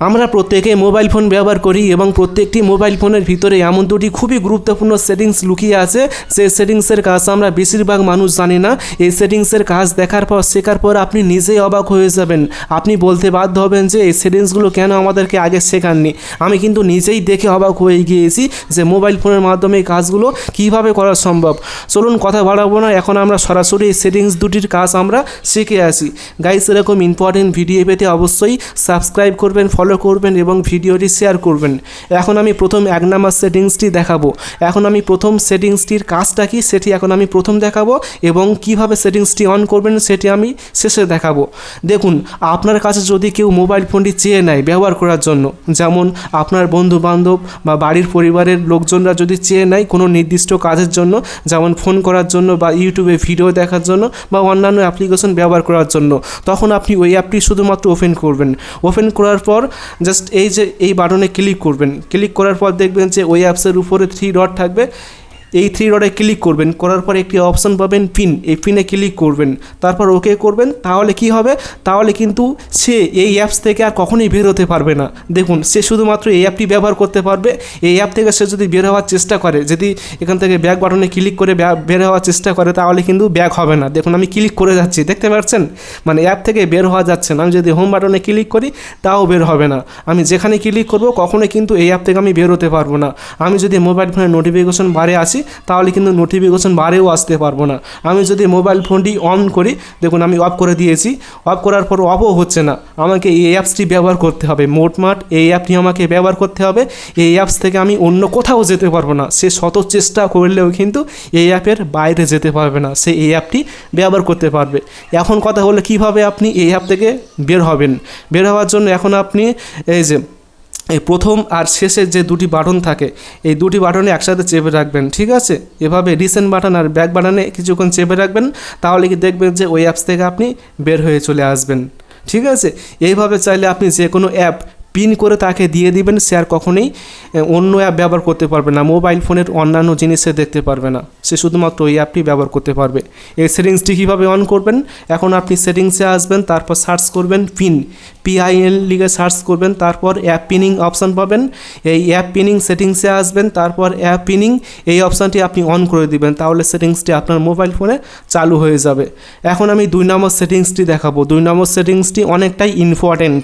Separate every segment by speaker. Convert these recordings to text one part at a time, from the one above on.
Speaker 1: আমরা প্রত্যেকে mobile phone ব্যবহার করি এবং প্রত্যেকটি মোবাইল ফোনের ভিতরে এমন দুটি খুবই গুরুত্বপূর্ণ সেটিংস লুকিয়ে আছে। সেই সেটিংসের কাজ আমরা বেশিরভাগ মানুষ জানি না। এই সেটিংসের কাজ দেখার পর, শেখার পর আপনি নিজেই অবাক হয়ে যাবেন। আপনি বলতে বাধ্য হবেন যে এই সেটিংসগুলো কেন আমাদেরকে আগে শেখাননি। আমি কিন্তু নিজেই দেখে অবাক হয়ে গিয়েছি যে মোবাইল ফোনের মাধ্যমে এই কাজগুলো কীভাবে করা সম্ভব। চলুন কথা বাড়াবো না, এখন আমরা সরাসরি এই সেটিংস দুটির কাজ আমরা শিখে আসি। গাইস এরকম ইম্পর্টেন্ট ভিডিও পেতে অবশ্যই সাবস্ক্রাইব করবেন ফলো করবেন এবং ভিডিওটি শেয়ার করবেন। এখন আমি প্রথম এক নাম্বার সেটিংসটি দেখাবো। এখন আমি প্রথম সেটিংসটির কাজটা কি সেটি এখন আমি প্রথম দেখাবো এবং কীভাবে সেটিংসটি অন করবেন সেটি আমি শেষে দেখাবো। দেখুন, আপনার কাছে যদি কেউ মোবাইল ফোনটি চেয়ে নেয় ব্যবহার করার জন্য, যেমন আপনার বন্ধু বান্ধব বা বাড়ির পরিবারের লোকজনরা যদি চেয়ে নেয় কোনো নির্দিষ্ট কাজের জন্য, যেমন ফোন করার জন্য বা ইউটিউবে ভিডিও দেখার জন্য বা অন্যান্য অ্যাপ্লিকেশন ব্যবহার করার জন্য, তখন আপনি ওই অ্যাপটি শুধুমাত্র ওপেন করবেন। ওপেন করার পর জাস্ট এই যে, এই বাটনে ক্লিক করবেন। ক্লিক করার পর দেখবেন যে, ওই অ্যাপসের উপরে থ্রি ডট থাকবে। এই থ্রি ডটে ক্লিক করবেন, করার পর একটি অপশন পাবেন পিন এই পিনে ক্লিক করবেন, তারপর ওকে করবেন, তাহলে কি হবে? তাহলে কিন্তু সে এই অ্যাপস থেকে আর কখনোই বের হতে পারবে না। দেখুন, সে শুধুমাত্র এই অ্যাপটি ব্যবহার করতে পারবে। এই অ্যাপ থেকে সে যদি বের হওয়ার চেষ্টা করে, যদি এখান থেকে ব্যাক বাটনে ক্লিক করে বের হওয়ার চেষ্টা করে, তাহলে কিন্তু ব্যাক হবে না। দেখুন, আমি ক্লিক করে যাচ্ছি, দেখতে পাচ্ছেন? মানে অ্যাপ থেকে বের হওয়া যাচ্ছে না। আমি যদি হোম বাটনে ক্লিক করি, তাও বের হবে না। আমি যেখানে ক্লিক করব, কখনোই কিন্তু এই অ্যাপ থেকে আমি বের হতে পারব না। আমি যদি মোবাইল ফোনের নোটিফিকেশন বারে আসি তাহলে কিন্তু নোটিফিকেশন বারেও আসতে পারব না। আমি যদি মোবাইল ফোনটি অন করি, দেখুন আমি অফ করে দিয়েছি। অফ করার পর অফও হচ্ছে না। আমাকে এই অ্যাপসটি ব্যবহার করতে হবে। মোটমাট এই অ্যাপটি আমাকে ব্যবহার করতে হবে। এই অ্যাপস থেকে আমি অন্য কোথাও যেতে পারব না। সে শত চেষ্টা করলেও কিন্তু এই অ্যাপের বাইরে যেতে পারবে না। সে এই অ্যাপটি ব্যবহার করতে পারবে। এখন কথা হলো, কীভাবে আপনি এই অ্যাপ থেকে বের হবেন? বের হওয়ার জন্য এখন আপনি এই যে এই প্রথম আর শেষের যে দুটি বাটন থাকে, এই দুটি বাটনে একসাথে চেপে রাখবেন, ঠিক আছে? এভাবে রিসেন্ট বাটন আর ব্যাক বাটনে কিছুক্ষণ চেপে রাখবেন, তাহলে কি দেখবেন যে ওই অ্যাপস থেকে আপনি বের হয়ে চলে আসবেন, ঠিক আছে? এইভাবে চাইলে আপনি যে কোনো অ্যাপ পিন করে তাকে দিয়ে দিবেন, সে আর কখনোই অন্য অ্যাপ ব্যবহার করতে পারবে না, মোবাইল ফোনের অন্যান্য জিনিসে দেখতে পারবে না। সে শুধুমাত্র ওই অ্যাপটি ব্যবহার করতে পারবে। এই সেটিংসটি কীভাবে অন করবেন? এখন আপনি সেটিংসে আসবেন, তারপর সার্চ করবেন পিন পিআইএল লিখে সার্চ করবেন, তারপর অ্যাপ পিনিং অপশান পাবেন। এই অ্যাপ পিনিং সেটিংসে আসবেন, তারপর অ্যাপ পিনিং এই অপশানটি আপনি অন করে দিবেন, তাহলে সেটিংসটি আপনার মোবাইল ফোনে চালু হয়ে যাবে। এখন আমি দুই নম্বর সেটিংসটি দেখাবো। দুই নম্বর সেটিংসটি অনেকটাই ইম্পর্ট্যান্ট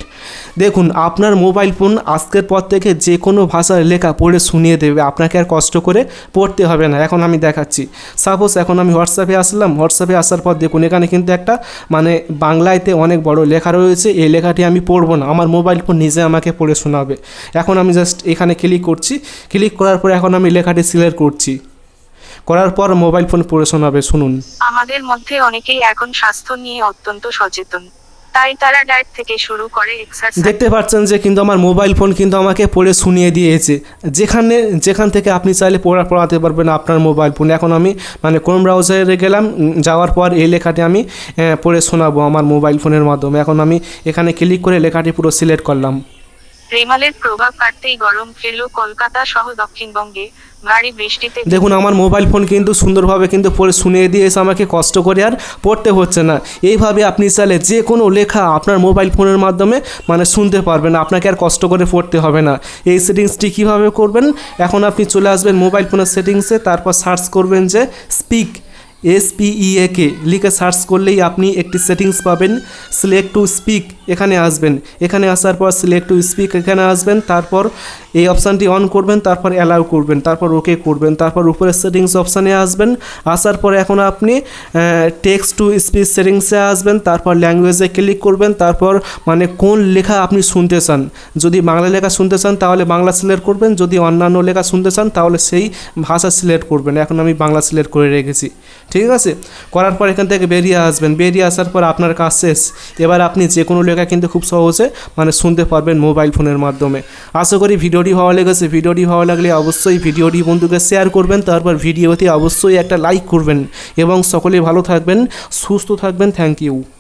Speaker 1: দেখুন, আপনার মোবাইল ফোন আজকের পর থেকে যে কোনো ভাষার লেখা পড়ে শুনিয়ে দেবে, আপনাকে আর কষ্ট করে পড়তে হবে না। এখন আমি দেখাচ্ছি। সাপোজ এখন আমি হোয়াটসঅ্যাপে আসলাম হোয়াটসঅ্যাপে আসার পর দেখুন এখানে কিন্তু একটা মানে বাংলাতে অনেক বড় লেখা রয়েছে, এই লেখাটি আমি পড়ব না, আমার মোবাইল ফোন নিজে আমাকে পড়ে শোনাবে। এখন আমি জাস্ট এখানে ক্লিক করছি ক্লিক করার পর এখন আমি লেখাটি সিলেক্ট করছি। করার পর মোবাইল ফোন পড়ে শোনাবে, শুনুন।
Speaker 2: আমাদের মধ্যে অনেকেই এখন স্বাস্থ্য নিয়ে অত্যন্ত সচেতন। তাই তারা ডায়েট থেকে শুরু করে এক্সারসাইজ
Speaker 1: দেখতে পাচ্ছেন যে কিন্তু আমার মোবাইল ফোন কিন্তু আমাকে পড়ে শুনিয়ে দিয়েছে। যেখানে, যেখান থেকে আপনি চাইলে পড়া, পড়াতে পারবেন আপনার মোবাইল ফোন এখন আমি মানে কোন ব্রাউজারে গেলাম যাওয়ার পর এই লেখাটি আমি পড়ে শোনাবো আমার মোবাইল ফোনের মাধ্যমে। এখন আমি এখানে ক্লিক করে লেখাটি পুরো সিলেক্ট করলাম।
Speaker 2: রেমালের প্রভাব কাটতেই গরম ফেলল কলকাতা সহ দক্ষিণবঙ্গে। ভারী বৃষ্টিতে
Speaker 1: দেখুন, আমার মোবাইল ফোন কিন্তু সুন্দরভাবে কিন্তু পড়ে, শুনিয়ে দিয়ে এসে আমাকে কষ্ট করে আর পড়তে হচ্ছে না। এইভাবে আপনি চাইলে যে কোনো লেখা আপনার মোবাইল ফোনের মাধ্যমে মানে শুনতে পারবেন, আপনাকে আর কষ্ট করে পড়তে হবে না। এই সেটিংসটি কীভাবে করবেন? এখন আপনি চলে আসবেন মোবাইল ফোনের সেটিংসে তারপর সার্চ করবেন যে স্পিক এস কে লিখে সার্চ করলেই আপনি একটি সেটিংস পাবেন। সিলেক্ট টু স্পিক এখানে আসবেন। এখানে আসার পর সিলেক্ট টু স্পিক এখানে আসবেন। তারপর এই অপশানটি অন করবেন, তারপর অ্যালাউ করবেন, তারপর ওকে করবেন, তারপর উপরে সেটিংস অপশানে আসবেন। আসার পরে এখন আপনি টেক্সট টু স্পিচ সেটিংসে আসবেন, তারপর ল্যাঙ্গুয়েজে ক্লিক করবেন, তারপর মানে কোন লেখা আপনি শুনতে চান। যদি বাংলা লেখা শুনতে চান, তাহলে বাংলা সিলেক্ট করবেন। যদি অন্যান্য লেখা শুনতে চান, তাহলে সেই ভাষা সিলেক্ট করবেন। এখন আমি বাংলা সিলেক্ট করে রেখেছি। ঠিক আছে? করার পর এখান থেকে বেরিয়ে আসবেন। বেরিয়ে আসার পর আপনার কাজ শেষ। এবার আপনি যে কোনো লেখা কিন্তু খুব সহজে মানে শুনতে পারবেন মোবাইল ফোনের মাধ্যমে। আশা করি ভিডিওটি ভালো লেগেছে। ভিডিওটি ভালো লাগলে অবশ্যই ভিডিওটি বন্ধুকে শেয়ার করবেন। তারপর ভিডিওতে অবশ্যই একটা লাইক করবেন। এবং সকলে ভালো থাকবেন, সুস্থ থাকবেন। Thank you